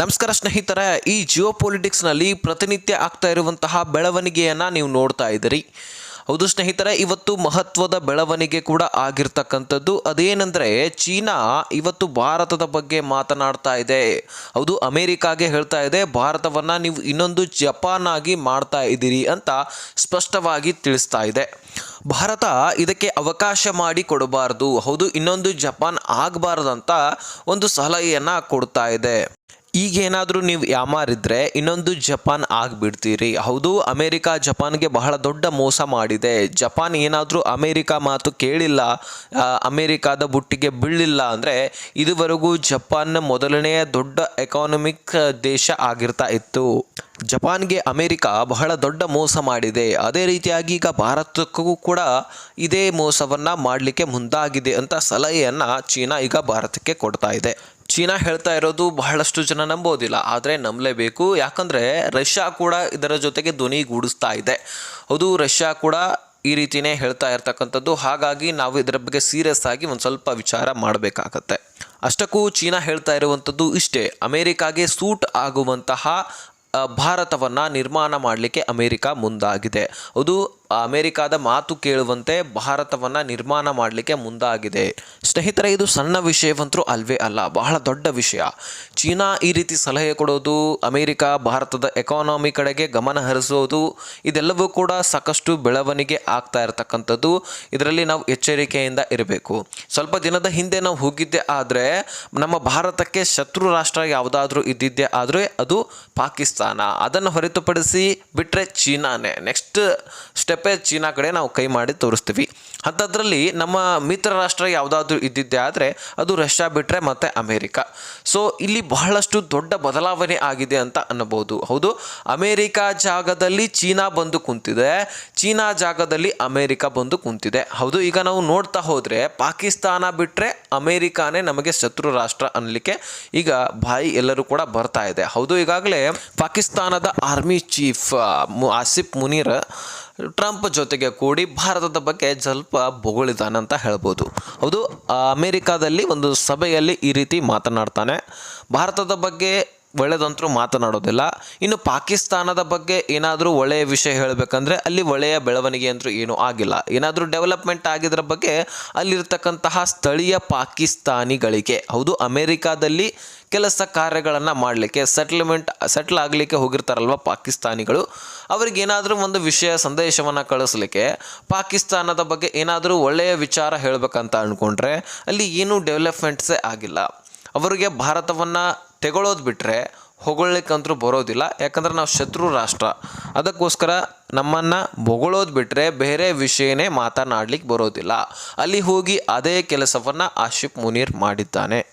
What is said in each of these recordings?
ನಮಸ್ಕಾರ ಸ್ನೇಹಿತರೆ, ಈ ಜಿಯೋ ಪೊಲಿಟಿಕ್ಸ್ನಲ್ಲಿ ಪ್ರತಿನಿತ್ಯ ಆಗ್ತಾ ಇರುವಂತಹ ಬೆಳವಣಿಗೆಯನ್ನು ನೀವು ನೋಡ್ತಾ ಇದ್ದೀರಿ. ಹೌದು ಸ್ನೇಹಿತರೆ, ಇವತ್ತು ಮಹತ್ವದ ಬೆಳವಣಿಗೆ ಕೂಡ ಆಗಿರ್ತಕ್ಕಂಥದ್ದು. ಅದೇನೆಂದರೆ, ಚೀನಾ ಇವತ್ತು ಭಾರತದ ಬಗ್ಗೆ ಮಾತನಾಡ್ತಾ ಇದೆ. ಹೌದು, ಅಮೇರಿಕಾಗೆ ಹೇಳ್ತಾ ಇದೆ, ಭಾರತವನ್ನು ನೀವು ಇನ್ನೊಂದು ಜಪಾನ್ ಆಗಿ ಮಾಡ್ತಾ ಇದ್ದೀರಿ ಅಂತ ಸ್ಪಷ್ಟವಾಗಿ ತಿಳಿಸ್ತಾ ಇದೆ. ಭಾರತ ಇದಕ್ಕೆ ಅವಕಾಶ ಮಾಡಿ ಕೊಡಬಾರ್ದು. ಹೌದು, ಇನ್ನೊಂದು ಜಪಾನ್ ಆಗಬಾರ್ದಂತ ಒಂದು ಸಲಹೆಯನ್ನು ಕೊಡ್ತಾ ಇದೆ. ಈಗೇನಾದರೂ ನೀವು ಯಾಮಾರಿದ್ರೆ ಇನ್ನೊಂದು ಜಪಾನ್ ಆಗಿಬಿಡ್ತೀರಿ. ಹೌದು, ಅಮೇರಿಕಾ ಜಪಾನ್ಗೆ ಬಹಳ ದೊಡ್ಡ ಮೋಸ ಮಾಡಿದೆ. ಜಪಾನ್ ಏನಾದರೂ ಅಮೇರಿಕಾ ಮಾತು ಕೇಳಿಲ್ಲ ಅಮೇರಿಕಾದ ಬುಟ್ಟಿಗೆ ಬೀಳಿಲ್ಲ ಅಂದರೆ ಇದುವರೆಗೂ ಜಪಾನ್ನ ಮೊದಲನೆಯ ದೊಡ್ಡ ಎಕಾನಮಿಕ್ ದೇಶ ಆಗಿರ್ತಾ ಇತ್ತು. ಜಪಾನ್ಗೆ ಅಮೇರಿಕಾ ಬಹಳ ದೊಡ್ಡ ಮೋಸ ಮಾಡಿದೆ. ಅದೇ ರೀತಿಯಾಗಿ ಈಗ ಭಾರತಕ್ಕೂ ಕೂಡ ಇದೇ ಮೋಸವನ್ನು ಮಾಡಲಿಕ್ಕೆ ಮುಂದಾಗಿದೆ ಅಂತ ಸಲಹೆಯನ್ನು ಚೀನಾ ಈಗ ಭಾರತಕ್ಕೆ ಕೊಡ್ತಾ ಇದೆ. ಚೀನಾ ಹೇಳ್ತಾ ಇರೋದು ಬಹಳಷ್ಟು ಜನ ನಂಬೋದಿಲ್ಲ, ಆದರೆ ನಂಬಲೇಬೇಕು. ಯಾಕಂದರೆ ರಷ್ಯಾ ಕೂಡ ಇದರ ಜೊತೆಗೆ ಧ್ವನಿಗೂಡಿಸ್ತಾ ಇದೆ. ಹೌದು, ರಷ್ಯಾ ಕೂಡ ಈ ರೀತಿಯೇ ಹೇಳ್ತಾ ಇರ್ತಕ್ಕಂಥದ್ದು. ಹಾಗಾಗಿ ನಾವು ಇದರ ಬಗ್ಗೆ ಸೀರಿಯಸ್ ಆಗಿ ಒಂದು ಸ್ವಲ್ಪ ವಿಚಾರ ಮಾಡಬೇಕಾಗತ್ತೆ. ಅಷ್ಟಕ್ಕೂ ಚೀನಾ ಹೇಳ್ತಾ ಇರುವಂಥದ್ದು ಇಷ್ಟೇ. ಅಮೇರಿಕಾಗೆ ಸೂಟ್ ಆಗುವಂತಹ ಭಾರತವನ್ನು ನಿರ್ಮಾಣ ಮಾಡಲಿಕ್ಕೆ ಅಮೇರಿಕಾ ಮುಂದಾಗಿದೆ. ಹೌದು ಅಮೇರಿಕಾದ ಮಾತು ಕೇಳುವಂತೆ ಭಾರತವನ್ನು ನಿರ್ಮಾಣ ಮಾಡಲಿಕ್ಕೆ ಮುಂದಾಗಿದೆ. ಸ್ನೇಹಿತರೆ, ಇದು ಸಣ್ಣ ವಿಷಯವಂತರೂ ಅಲ್ವೇ ಅಲ್ಲ, ಬಹಳ ದೊಡ್ಡ ವಿಷಯ. ಚೀನಾ ಈ ರೀತಿ ಸಲಹೆ ಕೊಡೋದು, ಅಮೇರಿಕಾ, ಭಾರತದ ಎಕಾನಮಿ ಕಡೆಗೆ ಗಮನ ಹರಿಸೋದು, ಇದೆಲ್ಲವೂ ಕೂಡ ಸಾಕಷ್ಟು ಬೆಳವಣಿಗೆ ಆಗ್ತಾ ಇರತಕ್ಕಂಥದ್ದು. ಇದರಲ್ಲಿ ನಾವು ಎಚ್ಚರಿಕೆಯಿಂದ ಇರಬೇಕು. ಸ್ವಲ್ಪ ದಿನದ ಹಿಂದೆ ನಾವು ಹೋಗಿದ್ದೆ ಆದರೆ, ನಮ್ಮ ಭಾರತಕ್ಕೆ ಶತ್ರು ರಾಷ್ಟ್ರ ಯಾವುದಾದ್ರೂ ಇದ್ದಿದ್ದೆ ಆದರೆ ಅದು ಪಾಕಿಸ್ತಾನ. ಅದನ್ನು ಹೊರತುಪಡಿಸಿ ಬಿಟ್ಟರೆ ಚೀನಾನೇ. ನೆಕ್ಸ್ಟ್ ಸ್ಟೆಪ್ಪೇ ಚೀನಾ ಕಡೆ ನಾವು ಕೈ ಮಾಡಿ ತೋರಿಸ್ತೀವಿ. ಅಂಥದ್ರಲ್ಲಿ ನಮ್ಮ ಮಿತ್ರ ರಾಷ್ಟ್ರ ಯಾವುದಾದ್ರೂ ಇದ್ದಿದ್ದೆ ಆದರೆ ಅದು ರಷ್ಯಾ ಬಿಟ್ಟರೆ ಮತ್ತು ಅಮೇರಿಕ. ಸೊ ಇಲ್ಲಿ ಬಹಳಷ್ಟು ದೊಡ್ಡ ಬದಲಾವಣೆ ಆಗಿದೆ ಅಂತ ಅನ್ನಬಹುದು. ಹೌದು, ಅಮೇರಿಕಾ ಜಾಗದಲ್ಲಿ ಚೀನಾ ಬಂದು ಕುಂತಿದೆ. ಚೀನಾ ಜಾಗದಲ್ಲಿ ಅಮೇರಿಕ ಬಂದು ಕುಂತಿದೆ. ಹೌದು, ಈಗ ನಾವು ನೋಡ್ತಾ ಹೋದರೆ ಪಾಕಿಸ್ತಾನ ಬಿಟ್ಟರೆ ಅಮೇರಿಕಾನೇ ನಮಗೆ ಶತ್ರು ರಾಷ್ಟ್ರ ಅನ್ನಲಿಕ್ಕೆ ಈಗ ಬಾಯಿ ಎಲ್ಲರೂ ಕೂಡ ಬರ್ತಾ ಇದೆ. ಹೌದು, ಈಗಾಗಲೇ ಪಾಕಿಸ್ತಾನದ army chief Asif Munir Trump ಜೊತೆಗೆ ಕೂಡಿ ಭಾರತದ ಬಗ್ಗೆ ಸ್ವಲ್ಪ ಅಂತ ಹೇಳ್ಬೋದು. ಹೌದು, ಅಮೇರಿಕಾದಲ್ಲಿ ಒಂದು ಸಭೆಯಲ್ಲಿ ಈ ರೀತಿ ಮಾತನಾಡ್ತಾನೆ. ಭಾರತದ ಬಗ್ಗೆ ಒಳ್ಳೆದಂತರೂ ಮಾತನಾಡೋದಿಲ್ಲ. ಇನ್ನು ಪಾಕಿಸ್ತಾನದ ಬಗ್ಗೆ ಏನಾದರೂ ಒಳ್ಳೆಯ ವಿಷಯ ಹೇಳಬೇಕಂದ್ರೆ ಅಲ್ಲಿ ಒಳ್ಳೆಯ ಬೆಳವಣಿಗೆ ಅಂತೂ ಏನೂ ಆಗಿಲ್ಲ. ಏನಾದರೂ ಡೆವಲಪ್ಮೆಂಟ್ ಆಗಿದ್ರ ಬಗ್ಗೆ ಅಲ್ಲಿರ್ತಕ್ಕಂತಹ ಸ್ಥಳೀಯ ಪಾಕಿಸ್ತಾನಿಗಳಿಗೆ, ಹೌದು, ಅಮೇರಿಕಾದಲ್ಲಿ ಕೆಲಸ ಕಾರ್ಯಗಳನ್ನು ಮಾಡಲಿಕ್ಕೆ ಸೆಟ್ಲ್ಮೆಂಟ್ ಸೆಟ್ಲ್ ಆಗಲಿಕ್ಕೆ ಹೋಗಿರ್ತಾರಲ್ವ ಪಾಕಿಸ್ತಾನಿಗಳು. ಅವ್ರಿಗೆ ಏನಾದರೂ ಒಂದು ವಿಷಯ ಸಂದೇಶವನ್ನು ಕಳಿಸ್ಲಿಕ್ಕೆ ಪಾಕಿಸ್ತಾನದ ಬಗ್ಗೆ ಏನಾದರೂ ಒಳ್ಳೆಯ ವಿಚಾರ ಹೇಳಬೇಕಂತ ಅಂದ್ಕೊಂಡ್ರೆ ಅಲ್ಲಿ ಏನೂ ಡೆವಲಪ್ಮೆಂಟ್ಸೇ ಆಗಿಲ್ಲ. ಅವರಿಗೆ ಭಾರತವನ್ನು ತೆಗೊಳ್ಳೋದು ಬಿಟ್ಟರೆ ಹೊಗಳಿಕ್ಕಂತರೂ ಬರೋದಿಲ್ಲ. ಯಾಕಂದ್ರೆ ನಾವು ಶತ್ರು ರಾಷ್ಟ್ರ. ಅದಕ್ಕೋಸ್ಕರ ನಮ್ಮನ್ನು ಬೊಗಳೋದು ಬಿಟ್ಟರೆ ಬೇರೆ ವಿಷಯನೇ ಮಾತನಾಡ್ಲಿಕ್ಕೆ ಬರೋದಿಲ್ಲ. ಅಲ್ಲಿ ಹೋಗಿ ಅದೇ ಕೆಲಸವನ್ನು ಆಶಿಪ್ ಮುನೀರ್ ಮಾಡಿದ್ದಾನೆ.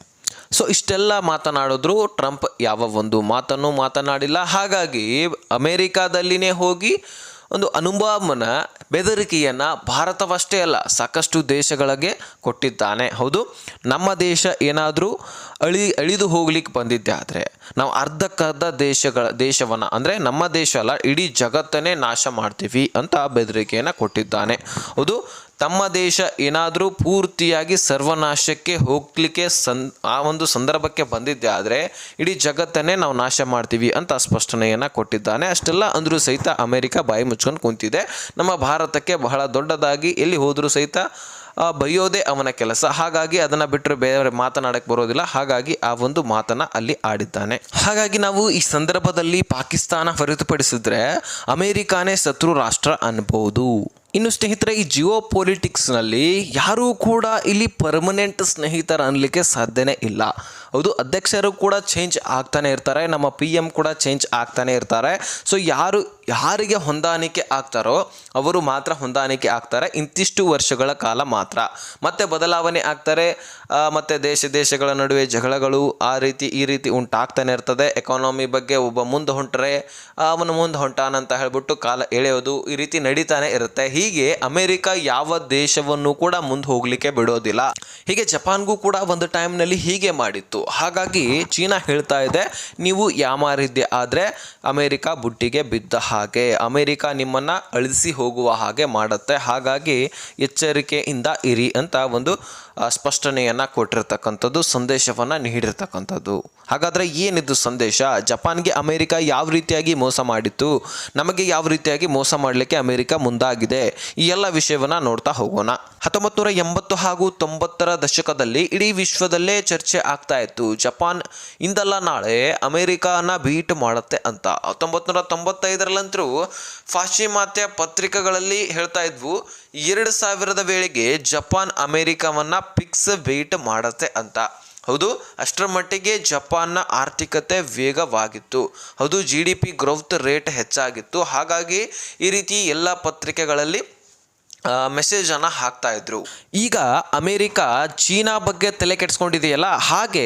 ಸೊ, ಇಷ್ಟೆಲ್ಲ ಮಾತನಾಡಿದ್ರು ಟ್ರಂಪ್ ಯಾವ ಒಂದು ಮಾತನ್ನು ಮಾತನಾಡಿಲ್ಲ. ಹಾಗಾಗಿ ಅಮೇರಿಕಾದಲ್ಲಿನೇ ಹೋಗಿ ಒಂದು ಅನುಭವನ ಬೆದರಿಕೆಯನ್ನು ಭಾರತವಷ್ಟೇ ಅಲ್ಲ, ಸಾಕಷ್ಟು ದೇಶಗಳಿಗೆ ಕೊಟ್ಟಿದ್ದಾನೆ. ಹೌದು, ನಮ್ಮ ದೇಶ ಏನಾದರೂ ಅಳಿ, ಅಳಿದು ಹೋಗ್ಲಿಕ್ಕೆ ಬಂದಿದ್ದೆ ಆದರೆ ನಾವು ಅರ್ಧಕ್ಕರ್ಧ ದೇಶಗಳ, ದೇಶವನ್ನು, ಅಂದರೆ ನಮ್ಮ ದೇಶ ಅಲ್ಲ, ಇಡೀ ಜಗತ್ತನ್ನೇ ನಾಶ ಮಾಡ್ತೀವಿ ಅಂತ ಬೆದರಿಕೆಯನ್ನು ಕೊಟ್ಟಿದ್ದಾನೆ. ಹೌದು ತಮ್ಮ ದೇಶ ಏನಾದರೂ ಪೂರ್ತಿಯಾಗಿ ಸರ್ವನಾಶಕ್ಕೆ ಹೋಗ್ಲಿಕ್ಕೆ ಸನ್, ಆ ಒಂದು ಸಂದರ್ಭಕ್ಕೆ ಬಂದಿದ್ದೆ ಆದರೆ ಇಡೀ ಜಗತ್ತನ್ನೇ ನಾವು ನಾಶ ಮಾಡ್ತೀವಿ ಅಂತ ಸ್ಪಷ್ಟನೆಯನ್ನು ಕೊಟ್ಟಿದ್ದಾನೆ. ಅಷ್ಟೆಲ್ಲ ಅಂದರೂ ಸಹಿತ ಅಮೆರಿಕ ಬಾಯಿ ಮುಚ್ಕೊಂಡು ಕುಂತಿದೆ. ನಮ್ಮ ಭಾರತಕ್ಕೆ ಬಹಳ ದೊಡ್ಡದಾಗಿ ಎಲ್ಲಿ ಹೋದರೂ ಸಹಿತ ಬೈಯೋದೇ ಅವನ ಕೆಲಸ. ಹಾಗಾಗಿ ಅದನ್ನು ಬಿಟ್ಟರೆ ಬೇರೆ ಮಾತನಾಡಕ್ಕೆ ಬರೋದಿಲ್ಲ. ಹಾಗಾಗಿ ಆ ಒಂದು ಮಾತನ್ನು ಅಲ್ಲಿ ಆಡಿದ್ದಾನೆ. ಹಾಗಾಗಿ ನಾವು ಈ ಸಂದರ್ಭದಲ್ಲಿ ಪಾಕಿಸ್ತಾನ ಹೊರತುಪಡಿಸಿದ್ರೆ ಅಮೇರಿಕಾನೇ ಶತ್ರು ರಾಷ್ಟ್ರ ಅನ್ಬೋದು. ಇನ್ನು ಸ್ನೇಹಿತರೆ ಈ ಜಿಯೋ ಪೊಲಿಟಿಕ್ಸ್ನಲ್ಲಿ ಯಾರೂ ಕೂಡ ಇಲ್ಲಿ ಪರ್ಮನೆಂಟ್ ಸ್ನೇಹಿತರ ಅನ್ನಲಿಕ್ಕೆ ಸಾಧ್ಯನೇ ಇಲ್ಲ. ಹೌದು, ಅಧ್ಯಕ್ಷರು ಕೂಡ ಚೇಂಜ್ ಆಗ್ತಾನೆ ಇರ್ತಾರೆ, ನಮ್ಮ ಪಿ ಎಂ ಕೂಡ ಚೇಂಜ್ ಆಗ್ತಾನೆ ಇರ್ತಾರೆ. ಸೊ ಯಾರು, ಯಾರಿಗೆ ಹೊಂದಾಣಿಕೆ ಆಗ್ತಾರೋ, ಅವರು ಮಾತ್ರ ಹೊಂದಾಣಿಕೆ ಆಗ್ತಾರೆ, ಇಂತಿಷ್ಟು ವರ್ಷಗಳ ಕಾಲ ಮಾತ್ರ. ಮತ್ತೆ ಬದಲಾವಣೆ ಆಗ್ತಾರೆ ಮತ್ತೆ ದೇಶ, ದೇಶಗಳ ನಡುವೆ ಜಗಳಗಳು ಆ ರೀತಿ, ಈ ರೀತಿ ಉಂಟಾಗ್ತಾನೆ ಇರ್ತದೆ. ಎಕಾನಮಿ ಬಗ್ಗೆ ಒಬ್ಬ ಮುಂದೆ ಹೊಂಟರೆ, ಅವನು ಮುಂದೆ ಹೊಂಟಾನಂತ ಹೇಳ್ಬಿಟ್ಟು ಕಾಲ ಎಳೆಯೋದು ಈ ರೀತಿ ನಡೀತಾನೆ ಇರುತ್ತೆ. ಹೀಗೆ ಅಮೆರಿಕ ಯಾವ ದೇಶವನ್ನು ಕೂಡ ಮುಂದೆ ಹೋಗ್ಲಿಕ್ಕೆ ಬಿಡೋದಿಲ್ಲ. ಹೀಗೆ ಜಪಾನ್ಗೂ ಕೂಡ ಒಂದು ಟೈಮ್ನಲ್ಲಿ ಹೀಗೆ ಮಾಡಿತ್ತು. ಹಾಗಾಗಿ ಚೀನಾ ಹೇಳ್ತಾ ಇದೆ, ನೀವು ಯಾಮಾರಿದ್ದೆ ಆದರೆ ಅಮೇರಿಕ ಬುಟ್ಟಿಗೆ ಬಿದ್ದ ಹಾಗೆ, ಅಮೇರಿಕ ನಿಮ್ಮನ್ನು ಅಳಿಸಿ ಹೋಗುವ ಹಾಗೆ ಮಾಡುತ್ತೆ. ಹಾಗಾಗಿ ಎಚ್ಚರಿಕೆಯಿಂದ ಇರಿ ಅಂತ ಒಂದು ಸ್ಪಷ್ಟನೆಯನ್ನು ಕೊಟ್ಟಿರ್ತಕ್ಕಂಥದ್ದು, ಸಂದೇಶವನ್ನು ನೀಡಿರ್ತಕ್ಕಂಥದ್ದು. ಹಾಗಾದರೆ ಏನಿದು ಸಂದೇಶ? ಜಪಾನ್ಗೆ ಅಮೆರಿಕ ಯಾವ ರೀತಿಯಾಗಿ ಮೋಸ ಮಾಡಿತ್ತು? ನಮಗೆ ಯಾವ ರೀತಿಯಾಗಿ ಮೋಸ ಮಾಡಲಿಕ್ಕೆ ಅಮೆರಿಕ ಮುಂದಾಗಿದೆ? ಈ ಎಲ್ಲ ವಿಷಯವನ್ನು ನೋಡ್ತಾ ಹೋಗೋಣ. ಹತ್ತೊಂಬತ್ತು ನೂರ ಎಂಬತ್ತು ಹಾಗೂ ತೊಂಬತ್ತರ ದಶಕದಲ್ಲಿ ಇಡೀ ವಿಶ್ವದಲ್ಲೇ ಚರ್ಚೆ ಆಗ್ತಾ ಇತ್ತು. ಜಪಾನ್ ಇಂದಲ್ಲ ನಾಳೆ ಅಮೆರಿಕಾನ ಬೀಟ್ ಮಾಡುತ್ತೆ ಅಂತ. ಹತ್ತೊಂಬತ್ತು ನೂರ ತೊಂಬತ್ತೈದರಲ್ಲಂತರೂ ಪಾಶ್ಚಿಮಾತ್ಯ ಪತ್ರಿಕೆಗಳಲ್ಲಿ ಹೇಳ್ತಾ ಇದ್ವು, ಎರಡು ಸಾವಿರದ ವೇಳೆಗೆ ಜಪಾನ್ ಅಮೆರಿಕವನ್ನ ಫಿಕ್ಸ್ ವೇಟ್ ಮಾಡುತ್ತೆ ಅಂತ. ಹೌದು, ಅಷ್ಟರ ಮಟ್ಟಿಗೆ ಜಪಾನ್ನ ಆರ್ಥಿಕತೆ ವೇಗವಾಗಿತ್ತು. ಹೌದು G D P growth rate ಹೆಚ್ಚಾಗಿತ್ತು. ಹಾಗಾಗಿ ಈ ರೀತಿ ಎಲ್ಲ ಪತ್ರಿಕೆಗಳಲ್ಲಿ ಮೆಸೇಜನ್ನು ಹಾಕ್ತಾ ಇದ್ರು. ಈಗ ಅಮೇರಿಕಾ ಚೀನಾ ಬಗ್ಗೆ ತಲೆ ಕೆಡಿಸ್ಕೊಂಡಿದೆಯಲ್ಲ? ಹಾಗೆ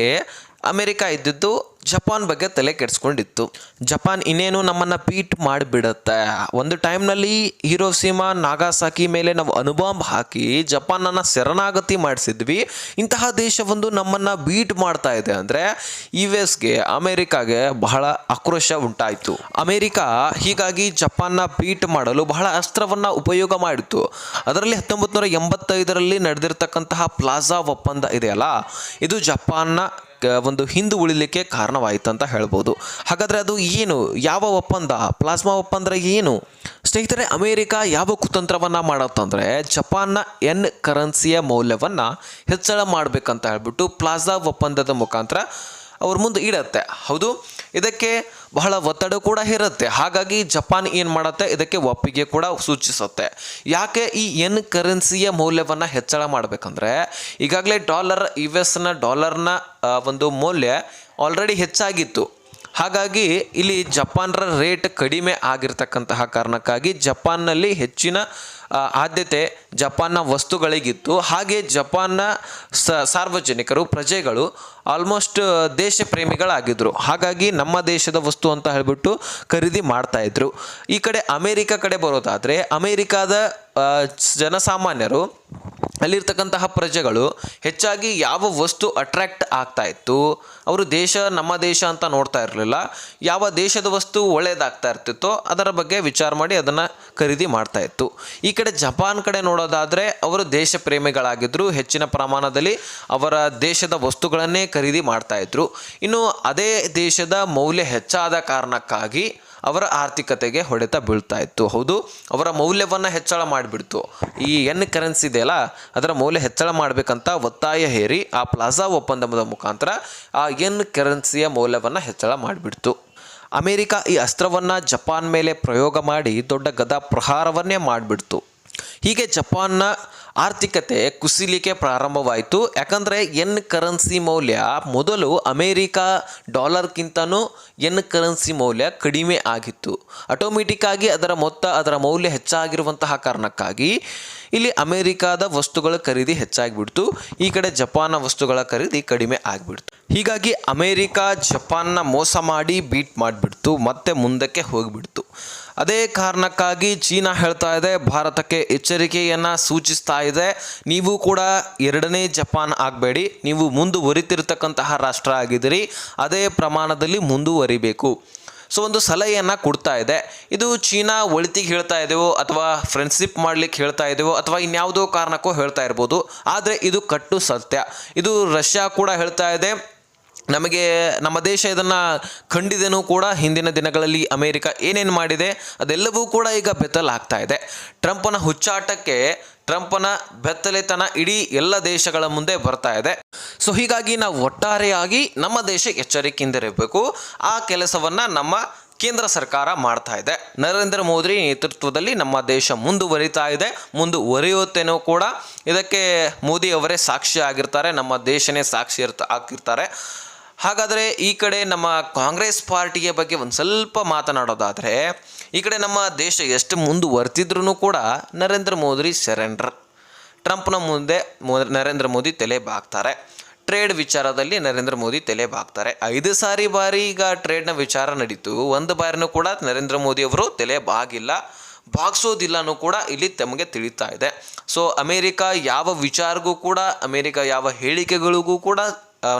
ಅಮೇರಿಕಾ ಇದ್ದಿದ್ದು ಜಪಾನ್ ಬಗ್ಗೆ ತಲೆ ಕೆಡಿಸ್ಕೊಂಡಿತ್ತು. ಜಪಾನ್ ಇನ್ನೇನು ನಮ್ಮನ್ನು ಪೀಟ್ ಮಾಡಿಬಿಡುತ್ತೆ. ಒಂದು ಟೈಮ್ನಲ್ಲಿ ಹಿರೋಸೀಮಾ ನಾಗಾಸಾಕಿ ಮೇಲೆ ನಾವು ಅನುಬಾಂಬ್ ಹಾಕಿ ಜಪಾನನ್ನು ಶರಣಾಗತಿ ಮಾಡಿಸಿದ್ವಿ. ಇಂತಹ ದೇಶವೊಂದು ನಮ್ಮನ್ನು ಬೀಟ್ ಮಾಡ್ತಾ ಇದೆ ಅಂದರೆ ಯು ಎಸ್ಗೆ ಅಮೇರಿಕಾಗೆ ಬಹಳ ಆಕ್ರೋಶ ಉಂಟಾಯಿತು. ಅಮೆರಿಕಾ ಹೀಗಾಗಿ ಜಪಾನ್ನ ಬೀಟ್ ಮಾಡಲು ಬಹಳ ಅಸ್ತ್ರವನ್ನು ಉಪಯೋಗ ಮಾಡಿತ್ತು. ಅದರಲ್ಲಿ ಹತ್ತೊಂಬತ್ತು ನೂರ ಎಂಬತ್ತೈದರಲ್ಲಿ ನಡೆದಿರ್ತಕ್ಕಂತಹ ಪ್ಲಾಜಾ ಒಪ್ಪಂದ ಇದೆಯಲ್ಲ? ಇದು ಜಪಾನ್ನ ಒಂದು ಹಿಂದೆ ಉಳಿಲಿಕ್ಕೆ ಕಾರಣವಾಯಿತು ಅಂತ ಹೇಳ್ಬೋದು. ಹಾಗಾದರೆ ಅದು ಏನು, ಯಾವ ಒಪ್ಪಂದ? ಪ್ಲಾಸ್ಮಾ ಒಪ್ಪಂದ ಏನು? ಸ್ನೇಹಿತರೆ, ಅಮೇರಿಕ ಯಾವ ಕುತಂತ್ರವನ್ನು ಮಾಡತ್ತಂದರೆ ಜಪಾನ್ನ ಎನ್ ಕರೆನ್ಸಿಯ ಮೌಲ್ಯವನ್ನು ಹೆಚ್ಚಳ ಮಾಡಬೇಕಂತ ಹೇಳ್ಬಿಟ್ಟು ಪ್ಲಾಜಾ ಒಪ್ಪಂದದ ಮುಖಾಂತರ ಅವ್ರ ಮುಂದೆ ಇಡತ್ತೆ. ಹೌದು? ಇದಕ್ಕೆ ಬಹಳ ಒತ್ತಡ ಕೂಡ ಇರುತ್ತೆ. ಹಾಗಾಗಿ ಜಪಾನ್ ಏನು ಮಾಡುತ್ತೆ? ಇದಕ್ಕೆ ಒಪ್ಪಿಗೆ ಕೂಡ ಸೂಚಿಸುತ್ತೆ. ಯಾಕೆ ಈ ಎನ್ ಕರೆನ್ಸಿಯ ಮೌಲ್ಯವನ್ನು ಹೆಚ್ಚಳ ಮಾಡಬೇಕಂದ್ರೆ, ಈಗಾಗಲೇ ಡಾಲರ್ ಯು ಎಸ್ನ ಡಾಲರ್ನ ಒಂದು ಮೌಲ್ಯ ಆಲ್ರೆಡಿ ಹೆಚ್ಚಾಗಿತ್ತು. ಹಾಗಾಗಿ ಇಲ್ಲಿ ಜಪಾನ್ರ ರೇಟ್ ಕಡಿಮೆ ಆಗಿರ್ತಕ್ಕಂತಹ ಕಾರಣಕ್ಕಾಗಿ ಜಪಾನ್ನಲ್ಲಿ ಹೆಚ್ಚಿನ ಆದ್ಯತೆ ಜಪಾನ್ನ ವಸ್ತುಗಳಿಗಿತ್ತು. ಹಾಗೆ ಜಪಾನ್ನ ಸಾರ್ವಜನಿಕರು, ಪ್ರಜೆಗಳು ಆಲ್ಮೋಸ್ಟ್ ದೇಶ ಪ್ರೇಮಿಗಳಾಗಿದ್ದರು ಹಾಗಾಗಿ ನಮ್ಮ ದೇಶದ ವಸ್ತು ಅಂತ ಹೇಳಿಬಿಟ್ಟು ಖರೀದಿ ಮಾಡ್ತಾಯಿದ್ರು ಈ ಕಡೆ ಅಮೇರಿಕ ಕಡೆ ಬರೋದಾದರೆ ಅಮೇರಿಕಾದ ಜನಸಾಮಾನ್ಯರು ಅಲ್ಲಿರ್ತಕ್ಕಂತಹ ಪ್ರಜೆಗಳು ಹೆಚ್ಚಾಗಿ ಯಾವ ವಸ್ತು ಅಟ್ರಾಕ್ಟ್ ಆಗ್ತಾ ಇತ್ತು? ಅವರು ದೇಶ, ನಮ್ಮ ದೇಶ ಅಂತ ನೋಡ್ತಾ ಇರಲಿಲ್ಲ. ಯಾವ ದೇಶದ ವಸ್ತು ಒಳ್ಳೆಯದಾಗ್ತಾ ಇರ್ತಿತ್ತೋ ಅದರ ಬಗ್ಗೆ ವಿಚಾರ ಮಾಡಿ ಅದನ್ನು ಖರೀದಿ ಮಾಡ್ತಾ ಇತ್ತು. ಈ ಕಡೆ ಜಪಾನ್ ಕಡೆ ನೋಡೋದಾದರೆ ಅವರು ದೇಶ ಪ್ರೇಮಿಗಳಾಗಿದ್ದರು ಹೆಚ್ಚಿನ ಪ್ರಮಾಣದಲ್ಲಿ ಅವರ ದೇಶದ ವಸ್ತುಗಳನ್ನೇ ಖರೀದಿ ಮಾಡ್ತಾ ಇದ್ರು. ಇನ್ನು ಅದೇ ದೇಶದ ಮೌಲ್ಯ ಹೆಚ್ಚಾದ ಕಾರಣಕ್ಕಾಗಿ ಅವರ ಆರ್ಥಿಕತೆಗೆ ಹೊಡೆತ ಬೀಳ್ತಾ ಇತ್ತು. ಹೌದು, ಅವರ ಮೌಲ್ಯವನ್ನು ಹೆಚ್ಚಳ ಮಾಡಿಬಿಡ್ತು. ಈ ಎನ್ ಕರೆನ್ಸಿ ಇದೆಯಲ್ಲ ಅದರ ಮೌಲ್ಯ ಹೆಚ್ಚಳ ಮಾಡಬೇಕಂತ ಒತ್ತಾಯ ಹೇರಿ ಆ ಪ್ಲಾಜಾ ಒಪ್ಪಂದದ ಮುಖಾಂತರ ಆ ಎನ್ ಕರೆನ್ಸಿಯ ಮೌಲ್ಯವನ್ನು ಹೆಚ್ಚಳ ಮಾಡಿಬಿಡ್ತು. ಅಮೇರಿಕ ಈ ಅಸ್ತ್ರವನ್ನು ಜಪಾನ್ ಮೇಲೆ ಪ್ರಯೋಗ ಮಾಡಿ ದೊಡ್ಡ ಗದಾ ಪ್ರಹಾರವನ್ನೇ ಮಾಡಿಬಿಡ್ತು. ಹೀಗೆ ಜಪಾನ್ನ ಆರ್ಥಿಕತೆ ಕುಸಿಲಿಕ್ಕೆ ಪ್ರಾರಂಭವಾಯಿತು. ಯಾಕಂದರೆ ಎನ್ ಕರೆನ್ಸಿ ಮೌಲ್ಯ ಮೊದಲು ಅಮೇರಿಕಾ ಡಾಲರ್ಗಿಂತನೂ ಎನ್ ಕರೆನ್ಸಿ ಮೌಲ್ಯ ಕಡಿಮೆ ಆಗಿತ್ತು. ಆಟೋಮೆಟಿಕ್ಕಾಗಿ ಅದರ ಮೊತ್ತ, ಅದರ ಮೌಲ್ಯ ಹೆಚ್ಚಾಗಿರುವಂತಹ ಕಾರಣಕ್ಕಾಗಿ ಇಲ್ಲಿ ಅಮೇರಿಕಾದ ವಸ್ತುಗಳ ಖರೀದಿ ಹೆಚ್ಚಾಗಿಬಿಡ್ತು. ಈ ಕಡೆ ಜಪಾನ್ನ ವಸ್ತುಗಳ ಖರೀದಿ ಕಡಿಮೆ ಆಗಿಬಿಡ್ತು. ಹೀಗಾಗಿ ಅಮೇರಿಕಾ ಜಪಾನ್ನ ಮೋಸ ಮಾಡಿ ಬೀಟ್ ಮಾಡಿಬಿಡ್ತು. ಮತ್ತೆ ಮುಂದಕ್ಕೆ ಹೋಗಿಬಿಡ್ತು. ಅದೇ ಕಾರಣಕ್ಕಾಗಿ ಚೀನಾ ಹೇಳ್ತಾ ಇದೆ, ಭಾರತಕ್ಕೆ ಎಚ್ಚರಿಕೆಯನ್ನು ಸೂಚಿಸ್ತಾ ಇದೆ. ನೀವು ಕೂಡ ಎರಡನೇ ಜಪಾನ್ ಆಗಬೇಡಿ. ನೀವು ಮುಂದುವರಿತಿರ್ತಕ್ಕಂತಹ ರಾಷ್ಟ್ರ ಆಗಿದ್ದೀರಿ. ಅದೇ ಪ್ರಮಾಣದಲ್ಲಿ ಮುಂದುವರಿಬೇಕು. ಸೊ, ಒಂದು ಸಲಹೆಯನ್ನು ಕೊಡ್ತಾ ಇದೆ. ಇದು ಚೀನಾ ಒಳಿತಿಗೆ ಹೇಳ್ತಾ ಇದೆಯೋ, ಅಥವಾ ಫ್ರೆಂಡ್ಶಿಪ್ ಮಾಡ್ಲಿಕ್ಕೆ ಹೇಳ್ತಾ ಇದೆಯೋ, ಅಥವಾ ಇನ್ಯಾವುದೋ ಕಾರಣಕ್ಕೂ ಹೇಳ್ತಾ ಇರ್ಬೋದು. ಆದರೆ ಇದು ಕಟ್ಟು ಸತ್ಯ. ಇದು ರಷ್ಯಾ ಕೂಡ ಹೇಳ್ತಾ ಇದೆ. ನಮಗೆ ನಮ್ಮ ದೇಶ ಇದನ್ನು ಖಂಡಿದೆನೂ ಕೂಡ ಹಿಂದಿನ ದಿನಗಳಲ್ಲಿ ಅಮೇರಿಕ ಏನೇನು ಮಾಡಿದೆ, ಅದೆಲ್ಲವೂ ಕೂಡ ಈಗ ಬೆತ್ತಲಾಗ್ತಾ ಇದೆ. ಟ್ರಂಪನ ಹುಚ್ಚಾಟಕ್ಕೆ ಟ್ರಂಪನ ಬೆತ್ತಲೆತನ ಇಡೀ ಎಲ್ಲ ದೇಶಗಳ ಮುಂದೆ ಬರ್ತಾ ಇದೆ. ಸೊ ಹೀಗಾಗಿ ನಾವು ಒಟ್ಟಾರೆಯಾಗಿ ನಮ್ಮ ದೇಶ ಎಚ್ಚರಿಕೆಯಿಂದಿರಬೇಕು. ಆ ಕೆಲಸವನ್ನು ನಮ್ಮ ಕೇಂದ್ರ ಸರ್ಕಾರ ಮಾಡ್ತಾ ಇದೆ. ನರೇಂದ್ರ ಮೋದಿ ನೇತೃತ್ವದಲ್ಲಿ ನಮ್ಮ ದೇಶ ಮುಂದುವರಿತಾ ಇದೆ, ಮುಂದುವರಿಯುತ್ತೇನೋ ಕೂಡ ಇದಕ್ಕೆ ಮೋದಿ ಅವರೇ ಸಾಕ್ಷಿ ಆಗಿರ್ತಾರೆ, ನಮ್ಮ ದೇಶನೇ ಸಾಕ್ಷಿ ಇರ್ತ ಆಗಿರ್ತಾರೆ. ಹಾಗಾದರೆ ಈ ಕಡೆ ನಮ್ಮ ಕಾಂಗ್ರೆಸ್ ಪಾರ್ಟಿಯ ಬಗ್ಗೆ ಒಂದು ಸ್ವಲ್ಪ ಮಾತನಾಡೋದಾದರೆ, ಈ ಕಡೆ ನಮ್ಮ ದೇಶ ಎಷ್ಟು ಮುಂದುವರ್ತಿದ್ರೂ ಕೂಡ ನರೇಂದ್ರ ಮೋದಿ ಸೆರೆಂಡರ್ ಟ್ರಂಪ್ನ ಮುಂದೆ ನರೇಂದ್ರ ಮೋದಿ ತಲೆ ಬಾಗ್ತಾರೆ. ಟ್ರೇಡ್ ವಿಚಾರದಲ್ಲಿ ನರೇಂದ್ರ ಮೋದಿ ತಲೆ ಬಾಗ್ತಾರೆ. ಐದು ಸಾರಿ ಬಾರಿ ಈಗ ಟ್ರೇಡ್ನ ವಿಚಾರ ನಡೀತು. ಒಂದು ಬಾರಿನೂ ಕೂಡ ನರೇಂದ್ರ ಮೋದಿ ಅವರು ತಲೆ ಬಾಗಿಲ್ಲ. ಬಾಗಿಸೋದಿಲ್ಲನೂ ಕೂಡ ಇಲ್ಲಿ ತಮಗೆ ತಿಳಿತಾ ಇದೆ. ಸೊ ಅಮೇರಿಕಾ ಯಾವ ವಿಚಾರಗೂ ಕೂಡ, ಅಮೇರಿಕ ಯಾವ ಹೇಳಿಕೆಗಳಿಗೂ ಕೂಡ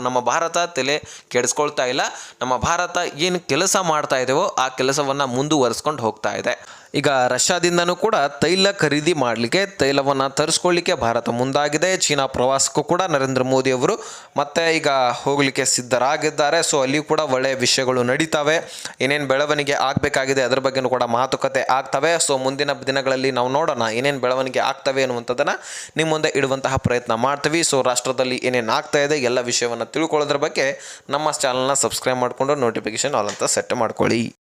ನಮ್ಮ ಭಾರತ ತಲೆ ಕೆಡಿಸ್ಕೊಳ್ತಾ ಇಲ್ಲ. ನಮ್ಮ ಭಾರತ ಏನು ಕೆಲಸ ಮಾಡ್ತಾ ಇದ್ದೇವೋ ಆ ಕೆಲಸವನ್ನು ಮುಂದುವರಿಸ್ಕೊಂಡು ಹೋಗ್ತಾ ಇದೆ. ಈಗ ರಷ್ಯಾದಿಂದನೂ ಕೂಡ ತೈಲ ಖರೀದಿ ಮಾಡಲಿಕ್ಕೆ, ತೈಲವನ್ನು ತರಿಸ್ಕೊಳ್ಳಿಕ್ಕೆ ಭಾರತ ಮುಂದಾಗಿದೆ. ಚೀನಾ ಪ್ರವಾಸಕ್ಕೂ ಕೂಡ ನರೇಂದ್ರ ಮೋದಿ ಅವರು ಮತ್ತೆ ಈಗ ಹೋಗಲಿಕ್ಕೆ ಸಿದ್ಧರಾಗಿದ್ದಾರೆ. ಸೊ ಅಲ್ಲಿಯೂ ಕೂಡ ಒಳ್ಳೆಯ ವಿಷಯಗಳು ನಡೀತಾವೆ. ಏನೇನು ಬೆಳವಣಿಗೆ ಆಗಬೇಕಾಗಿದೆ ಅದರ ಬಗ್ಗೆನೂ ಕೂಡ ಮಾತುಕತೆ ಆಗ್ತವೆ. ಸೊ ಮುಂದಿನ ದಿನಗಳಲ್ಲಿ ನಾವು ನೋಡೋಣ ಏನೇನು ಬೆಳವಣಿಗೆ ಆಗ್ತವೆ ಅನ್ನುವಂಥದ್ದನ್ನು ನಿಮ್ಮ ಮುಂದೆ ಇಡುವಂತಹ ಪ್ರಯತ್ನ ಮಾಡ್ತೀವಿ. ಸೊ ರಾಷ್ಟ್ರದಲ್ಲಿ ಏನೇನು ಆಗ್ತಾ ಇದೆ ಎಲ್ಲ ವಿಷಯವನ್ನು ತಿಳ್ಕೊಳ್ಳೋದ್ರ ಬಗ್ಗೆ ನಮ್ಮ ಚಾನಲ್ನ ಸಬ್ಸ್ಕ್ರೈಬ್ ಮಾಡಿಕೊಂಡು ನೋಟಿಫಿಕೇಶನ್ ಆಲ್ ಅಂತ ಸೆಟ್ ಮಾಡ್ಕೊಳ್ಳಿ.